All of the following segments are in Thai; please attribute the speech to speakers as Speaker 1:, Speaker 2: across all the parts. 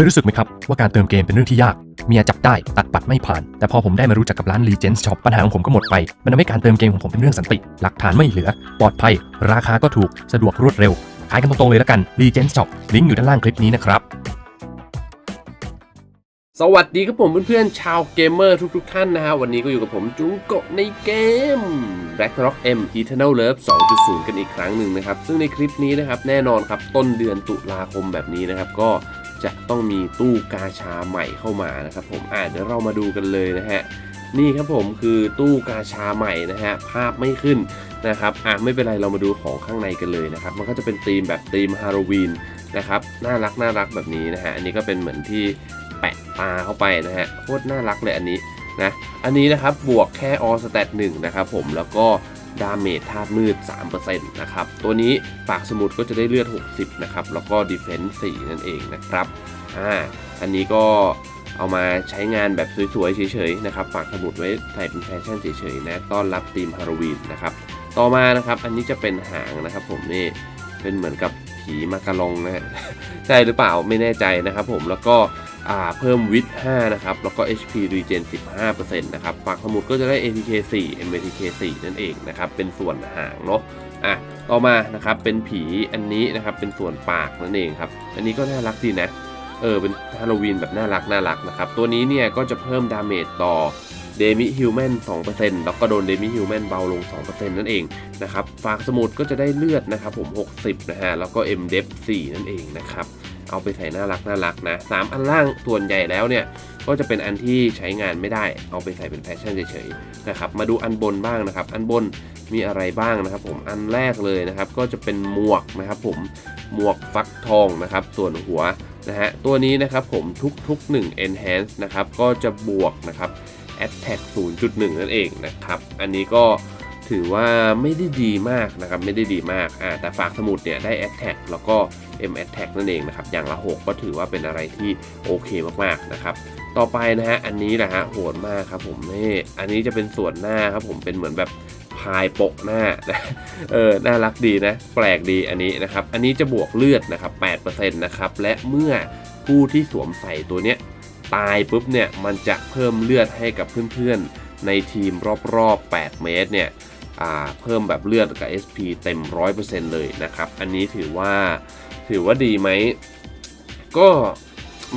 Speaker 1: คยรู้สึกไหมครับ ว่าการเติมเกมเป็นเรื่องที่ยาก เมียจับได้ตัดบัตรไม่ผ่าน แต่พอผมได้มารู้จักกับร้าน Legends Shop ปัญหาของผมก็หมดไป มันทำให้การเติมเกมของผมเป็นเรื่องสันติ หลักฐานไม่เหลือ ปลอดภัย ราคาก็ถูกสะดวกรวดเร็ว ขายกันตรงๆเลยและกัน Legends Shop ลิงก์อยู่ด้านล่างคลิปนี้นะครับ
Speaker 2: สวัสดีครับผมเพื่อนๆชาวเกมเมอร์ทุกๆท่านนะฮะวันนี้ก็อยู่กับผมจุงโกะในเกม Ragnarok M Eternal Love 2.0 กันอีกครั้งหนึ่งนะครับซึ่งในคลิปนี้นะครับแน่นอนครับต้นเดือนตุลาคมแบบนี้นะครับก็ จะต้องมีตู้กาชาใหม่เข้ามานะครับผมอ่าเดี๋ยวเรามาดูกันเลยนะฮะนี่ครับผมคือตู้กาชาใหม่นะฮะภาพไม่ขึ้นนะครับอะไม่เป็นไรเรามาดูของข้างในกันเลยนะครับ มันก็จะเป็นธีมแบบธีมฮาโลวีนนะครับน่ารักน่ารักแบบนี้นะฮะอันนี้ก็เป็นเหมือนที่แปะตาเข้าไปนะฮะโคตรน่ารักเลยอันนี้นะอันนี้นะครับบวกแค่ออสแตทหนึ่งนะครับผมแล้วก็ ดาเมจธาตุมืด 3%นะครับ ตัวนี้ฝากสมุดก็จะได้เลือด 60 นะครับ แล้วก็ดีเฟนส์4นั่นเองนะครับ อ่า อันนี้ก็เอามาใช้งานแบบสวยๆเฉยๆนะครับ ฝากสมุดไว้ใส่เป็นแฟชั่นเฉยๆนะ ต้อนรับธีมฮาโลวีนนะครับ ต่อมานะครับ อันนี้จะเป็นหางนะครับ ผมนี่ เป็นเหมือนกับผีมากระลงนะฮะใช่หรือเปล่าไม่แน่ใจนะครับ ผม แล้วก็ เพิ่มวิท5นะครับ แล้วก็ HP Regen 15%นะครับฝากสมุดก็จะได้ ATK 4 MATK 4นั่นเองนะครับ เป็นส่วนหางเนาะอะต่อมานะครับเป็นผีอันนี้นะครับเป็นส่วนปากนั่นเองครับ อันนี้ก็น่ารักดีนะเออเป็นฮาโลวีนแบบน่ารักน่ารักนะครับ ตัวนี้เนี่ยก็จะเพิ่มดาเมจต่อเดมิฮิวแมน2%แล้วก็โดนเดมิฮิวแมนเบาลง 2%นั่นเองนะครับ ฝากสมุดก็จะได้เลือดนะครับผม 60 นะฮะ แล้วก็ M d e p 4นั่นเองนะครับ เอาไปใส่น่ารักน่ารักนะสามอันล่างส่วนใหญ่แล้วเนี่ยก็จะเป็นอันที่ใช้งานไม่ได้ เอาไปใส่เป็นแฟชั่นเฉยๆนะครับมาดูอันบนบ้างนะครับ อันบนมีอะไรบ้างนะครับ ผมอันแรกเลยนะครับ ก็จะเป็นหมวกนะครับผมหมวกฟักทองนะครับ ส่วนหัวนะฮะตัวนี้นะครับผมทุกๆ 1 enhance นะครับก็จะบวกนะครับ attack 0.1 นั่นเองนะครับ อันนี้ก็ ถือว่าไม่ได้ดีมากนะครับ ไม่ได้ดีมากอ่าแต่ฝากสมุดเนี่ยได้ attack แล้วก็ M attack นั่นเองนะครับ อย่างละ 6 ก็ถือว่าเป็นอะไรที่โอเคมากๆนะครับ ต่อไปนะฮะ อันนี้แหละฮะโหดมากครับผมนี่อันนี้จะเป็นส่วนหน้าครับผมเป็นเหมือนแบบพายโปะหน้าเออ น่ารักดีนะ แปลกดีอันนี้นะครับ อันนี้จะบวกเลือดนะครับ8%นะครับ และเมื่อผู้ที่สวมใส่ตัวเนี้ยตายปุ๊บเนี่ย มันจะเพิ่มเลือดให้กับเพื่อนๆ ในทีมรอบๆ 8 เมตรเนี่ย เพิ่มแบบเลือดกับ SP เต็ม 100%เลยนะครับ อันนี้ถือว่าถือว่าดีไหม ก็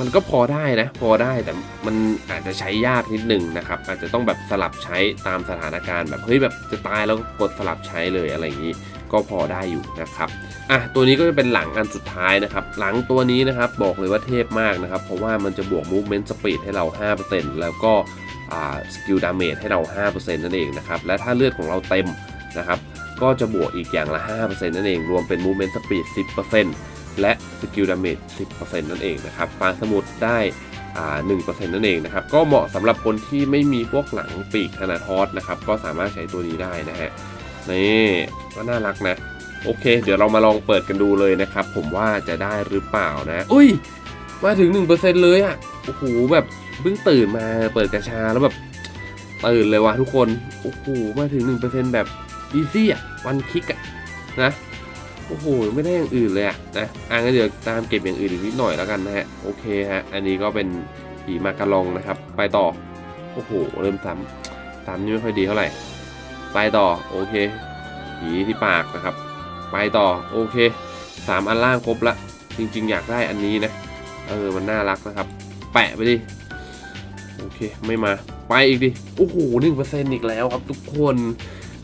Speaker 2: มันก็พอได้นะ พอได้แต่มันอาจจะใช้ยากนิดหนึ่งนะครับ อาจจะต้องแบบสลับใช้ตามสถานการณ์แบบเฮ้ยแบบจะตายแล้วก็กดสลับใช้เลยอะไรอย่างนี้ก็พอได้อยู่นะครับ อะ ตัวนี้ก็จะเป็นหลังอันสุดท้ายนะครับ หลังตัวนี้นะครับ บอกเลยว่าเทพมากนะครับ เพราะว่ามันจะบวก movement speed ให้เรา 5%แล้วก็ อ่า skill damage ให้เรา 5%นั่นเองนะครับ และถ้าเลือดของเราเต็มนะครับ ก็จะบวกอีกอย่างละ 5%นั่นเอง รวมเป็น movement speed 10%และ skill damage 10%นั่นเองนะครับฟางสมุดได้อ่า1%นั่นเองนะครับ ก็เหมาะสำหรับคนที่ไม่มีพวกหลังปีกธนาทอสนะครับ ก็สามารถใช้ตัวนี้ได้นะฮะ นี่ก็น่ารักนะ โอเค เดี๋ยวเรามาลองเปิดกันดูเลยนะครับ ผมว่าจะได้หรือเปล่านะ อุ้ย มาถึง 1%เลยอะ่ะ โอ้โห แบบ เพิ่งตื่นมาเปิดกระชาแล้วแบบตื่นเลยว่ะทุกคน โอ้โห มาถึง 1%แบบอีซี่อะ วันคลิกอะ นะ โอ้โห ไม่ได้อย่างอื่นเลยอะ นะอะงั้นเดี๋ยวตามเก็บอย่างอื่นอีกนิดหน่อยแล้วกันนะฮะ โอเคฮะ อันนี้ก็เป็นผีมากระลองนะครับ ไปต่อ โอ้โห เริ่มซ้ำซ้ำนี่ไม่ค่อยดีเท่าไหร่ ไปต่อ โอเค ผีที่ปากนะครับ ไปต่อ โอเคสามอันล่างครบละ จริง ๆ อยากได้อันนี้นะ เออ มันน่ารักนะครับ แปะไปดิ โอเค ไม่มา ไปอีกดิ โอ้โหหนึ่งเปอร์เซ็นต์อีกแล้วครับทุกคน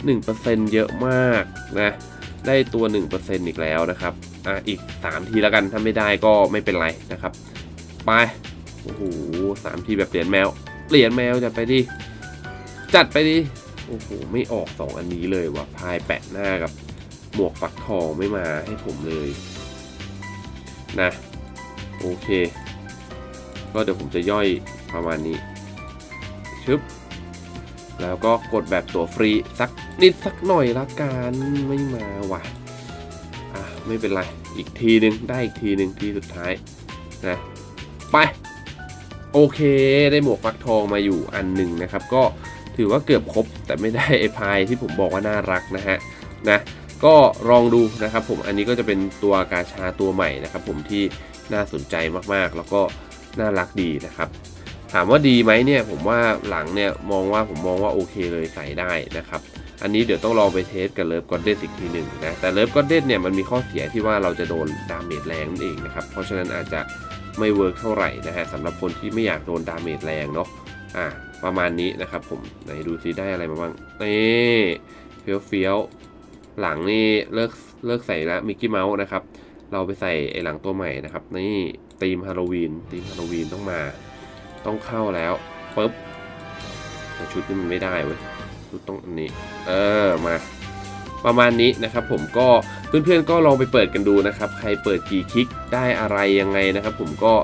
Speaker 2: หนึ่งเปอร์เซ็นต์เยอะมากนะ ได้ตัวหนึ่งเปอร์เซ็นต์อีกแล้วนะครับ อะ อีกสามทีแล้วกัน ถ้าไม่ได้ก็ไม่เป็นไรนะครับ ไป โอ้โหสามทีแบบเหรียญแมว เหรียญแมวจัดไปดิ จัดไปดิ โอ้โห ไม่ออกสองอันนี้เลยว่ะ พายแปะหน้ากับ หมวกฟักทองไม่มาให้ผมเลย นะ โอเค ก็เดี๋ยวผมจะย่อย ประมาณนี้ชึบแล้วก็กดแบบตัวฟรีสักนิดสักหน่อยละกันไม่มาว่ะอะไม่เป็นไร อีกทีหนึ่งได้อีกทีหนึ่งทีสุดท้ายนะไป โอเคได้หมวกฟักทองมาอยู่อันหนึ่งนะครับ ก็ถือว่าเกือบครบแต่ไม่ได้ไอพายที่ผมบอกว่าน่ารักนะฮะนะก็ลองดูนะครับผมอันนี้ก็จะเป็นตัวกาชาตัวใหม่นะครับผมที่น่าสนใจมากๆ แล้วก็น่ารักดีนะครับ ถามว่าดีไหมเนี่ยผมว่าหลังเนี่ยมองว่าผมมองว่าโอเคเลยใส่ได้นะครับ อันนี้เดี๋ยวต้องลองไปเทสกับเลิฟกอดเดสอีกทีหนึ่งนะแต่เลิฟกอดเดสเนี่ยมันมีข้อเสียที่ว่าเราจะโดนดาเมจแรงนั่นเองนะครับเพราะฉะนั้นอาจจะไม่เวิร์กเท่าไหร่นะฮะสำหรับคนที่ไม่อยากโดนดาเมจแรงเนาะอะประมาณนี้นะครับผมไหนดูซิได้อะไรมาบ้างนี่เฟี้ยวเฟี้ยวๆหลังนี่เลิกเลิกใส่แล้วมิกกี้เมาส์นะครับเราไปใส่ไอหลังตัวใหม่นะครับนี่ธีมฮาโลวีนธีมฮาโลวีนต้องมา ต้องเข้าแล้วปุ๊บแต่ชุดนี้มันไม่ได้เว้ยชุดต้องอันนี้ เออมา ประมาณนี้นะครับ ผมก็เพื่อนๆก็ลองไปเปิดกันดูนะครับ ใครเปิดกี่คลิกได้อะไรยังไงนะครับ ผมก็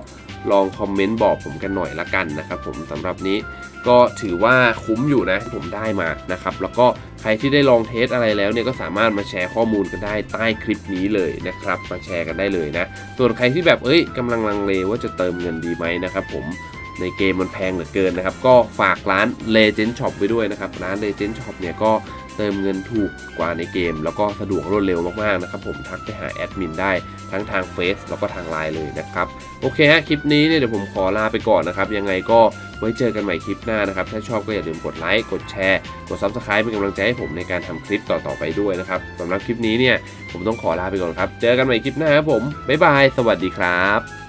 Speaker 2: ลองคอมเมนต์บอกผมกันหน่อยละกันนะครับ ผมสำหรับนี้ก็ถือว่าคุ้มอยู่นะที่ผมได้มานะครับ แล้วก็ใครที่ได้ลองเทสอะไรแล้วเนี่ยก็สามารถมาแชร์ข้อมูลกันได้ใต้คลิปนี้เลยนะครับ มาแชร์กันได้เลยนะ ส่วนใครที่แบบเอ้ยกำลังลังเลว่าจะเติมเงินดีไหมนะครับ ผม ในเกมมันแพงเหลือเกินนะครับ ก็ฝากร้าน Legend Shop ไว้ด้วยนะครับ ร้าน Legend Shop เนี่ยก็เติมเงินถูกกว่าในเกม แล้วก็สะดวกรวดเร็วมากๆนะครับ ผมทักไปหาแอดมินได้ทั้งทางเฟซแล้วก็ทางไลน์เลยนะครับ โอเคฮะคลิปนี้เนี่ยเดี๋ยวผมขอลาไปก่อนนะครับ ยังไงก็ไว้เจอกันใหม่คลิปหน้านะครับ ถ้าชอบก็อย่าลืมกดไลค์กดแชร์กด Subscribe เป็นกำลังใจให้ผมในการทำคลิปต่อๆไปด้วยนะครับสำหรับคลิปนี้เนี่ยผมต้องขอลาไปก่อนครับ เจอกันใหม่คลิปหน้าครับผมบ๊ายบายสวัสดีครับ